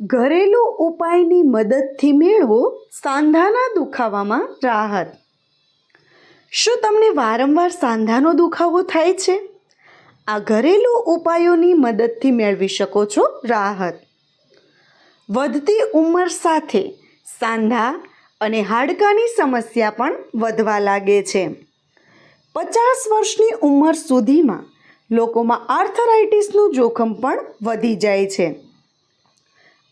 ઘરેલું ઉપાયની મદદથી મેળવો સાંધાના દુખાવામાં રાહત. શું તમને વારંવાર સાંધાનો દુખાવો થાય છે? આ ઘરેલું ઉપાયોની મદદથી મેળવી શકો છો રાહત. વધતી ઉંમર સાથે સાંધા અને હાડકાની સમસ્યા પણ વધવા લાગે છે. પચાસ વર્ષની ઉંમર સુધીમાં લોકોમાં આર્થરાઇટિસનું જોખમ પણ વધી જાય છે.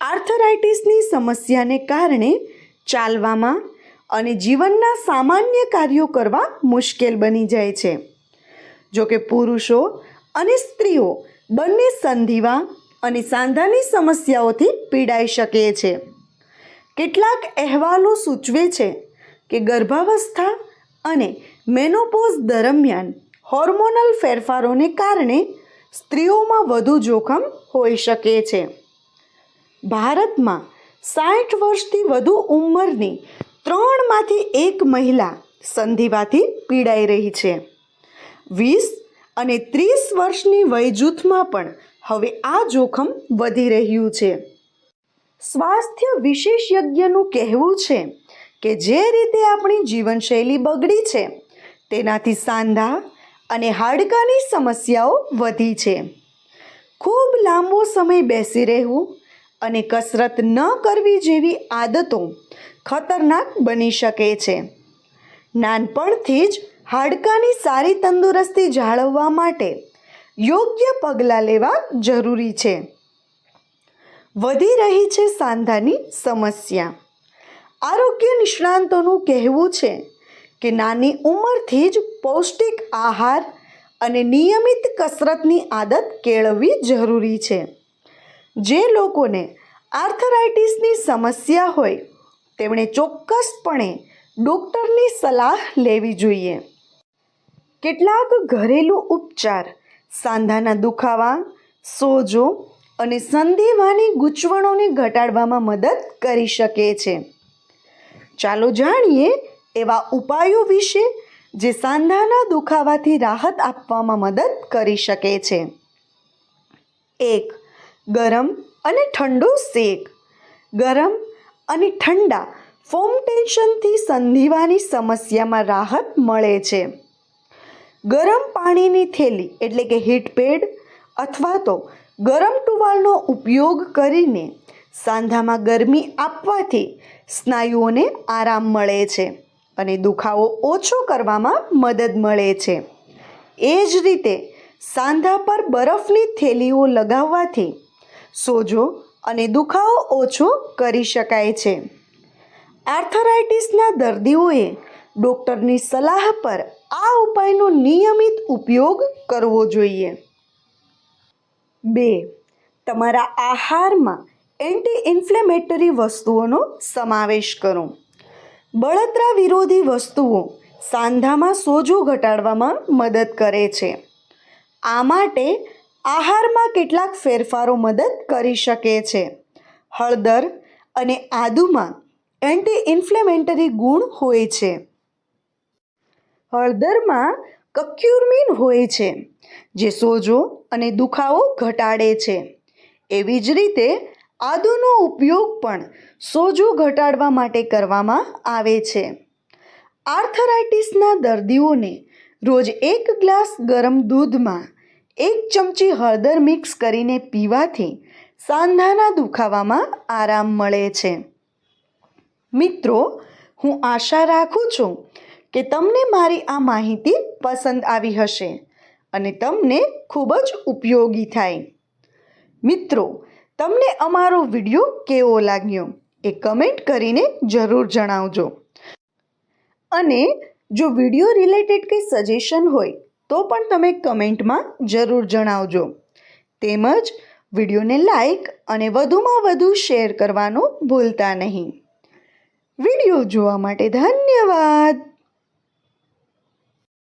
આર્થરાઇટિસની સમસ્યાને કારણે ચાલવામાં અને જીવનના સામાન્ય કાર્યો કરવા મુશ્કેલ બની જાય છે. જો કે પુરુષો અને સ્ત્રીઓ બંને સંધિવા અને સાંધાની સમસ્યાઓથી પીડાઈ શકે છે. કેટલાક અહેવાલો સૂચવે છે કે ગર્ભાવસ્થા અને મેનોપોઝ દરમિયાન હોર્મોનલ ફેરફારોને કારણે સ્ત્રીઓમાં વધુ જોખમ હોઈ શકે છે. ભારતમાં સાઠ વર્ષથી વધુ ઉંમરની ત્રણમાંથી એક મહિલા સંધિવાથી પીડાઈ રહી છે. વીસ અને ત્રીસ વર્ષની વય જૂથમાં પણ હવે આ જોખમ વધી રહ્યું છે. સ્વાસ્થ્ય વિશેષજ્ઞનું કહેવું છે કે જે રીતે આપણી જીવનશૈલી બગડી છે, તેનાથી સાંધા અને હાડકાની સમસ્યાઓ વધી છે. ખૂબ લાંબો સમય બેસી રહેવું અને કસરત ન કરવી જેવી આદતો ખતરનાક બની શકે છે. નાનપણથી જ હાડકાની સારી તંદુરસ્તી જાળવવા માટે યોગ્ય પગલાં લેવા જરૂરી છે. વધી રહી છે સાંધાની સમસ્યા. આરોગ્ય નિષ્ણાંતોનું કહેવું છે કે નાની ઉંમરથી જ પૌષ્ટિક આહાર અને નિયમિત કસરતની આદત કેળવવી જરૂરી છે. જે લોકોને આર્થરાઇટિસની સમસ્યા હોય, તેમણે ચોક્કસપણે ડૉક્ટરની સલાહ લેવી જોઈએ. કેટલાક ઘરેલું ઉપચાર, સાંધાના દુખાવા, સોજો અને સંધિવાની ગૂંચવણોને ઘટાડવામાં મદદ કરી શકે છે. ચાલો જાણીએ એવા ઉપાયો વિશે જે સાંધાના દુખાવાથી રાહત આપવામાં મદદ કરી શકે છે. એક ગરમ અને ઠંડો શેક. ગરમ અને ઠંડા ફોમ ટેન્શનથી સંધિવાની સમસ્યામાં રાહત મળે છે. ગરમ પાણીની થેલી એટલે કે હીટ પેડ અથવા તો ગરમ ટુવાલનો ઉપયોગ કરીને સાંધામાં ગરમી આપવાથી સ્નાયુઓને આરામ મળે છે અને દુખાવો ઓછો કરવામાં મદદ મળે છે. એ જ રીતે સાંધા પર બરફની થેલીઓ લગાવવાથી સોજો અને દુખાવો ઓછો કરી શકાય છે. આર્થરાઇટિસના દર્દીઓએ ડૉક્ટરની સલાહ પર આ ઉપાયનો નિયમિત ઉપયોગ કરવો જોઈએ. બે, તમારા આહારમાં એન્ટી ઇન્ફ્લેમેટરી વસ્તુઓનો સમાવેશ કરો. બળતરા વિરોધી વસ્તુઓ સાંધામાં સોજો ઘટાડવામાં મદદ કરે છે. આ માટે આહારમાં કેટલાક ફેરફારો મદદ કરી શકે છે. હળદર અને આદુમાં એન્ટી ઇન્ફ્લેમેટરી ગુણ હોય છે. હળદરમાં કક્યુરમીન હોય છે, જે સોજો અને દુખાવો ઘટાડે છે. એવી જ રીતે આદુનો ઉપયોગ પણ સોજો ઘટાડવા માટે કરવામાં આવે છે. આર્થરાઇટિસના દર્દીઓને રોજ એક ગ્લાસ ગરમ દૂધમાં એક ચમચી હળદર મિક્સ કરીને પીવાથી સાંધાના દુખાવામાં આરામ મળે છે. મિત્રો, હું આશા રાખું છું કે તમને મારી આ માહિતી પસંદ આવી હશે અને તમને ખૂબ જ ઉપયોગી થાય. મિત્રો, તમને અમારો વીડિયો કેવો લાગ્યો એ કમેન્ટ કરીને જરૂર જણાવજો. અને જો વીડિયો રિલેટેડ કંઈ સજેશન હોય તો પણ તમે કમેન્ટમાં જરૂર જણાવજો. તેમજ વિડીયોને લાઈક અને વધુમાં વધુ શેર કરવાનું ભૂલતા નહીં. વીડિયો જોવા માટે ધન્યવાદ.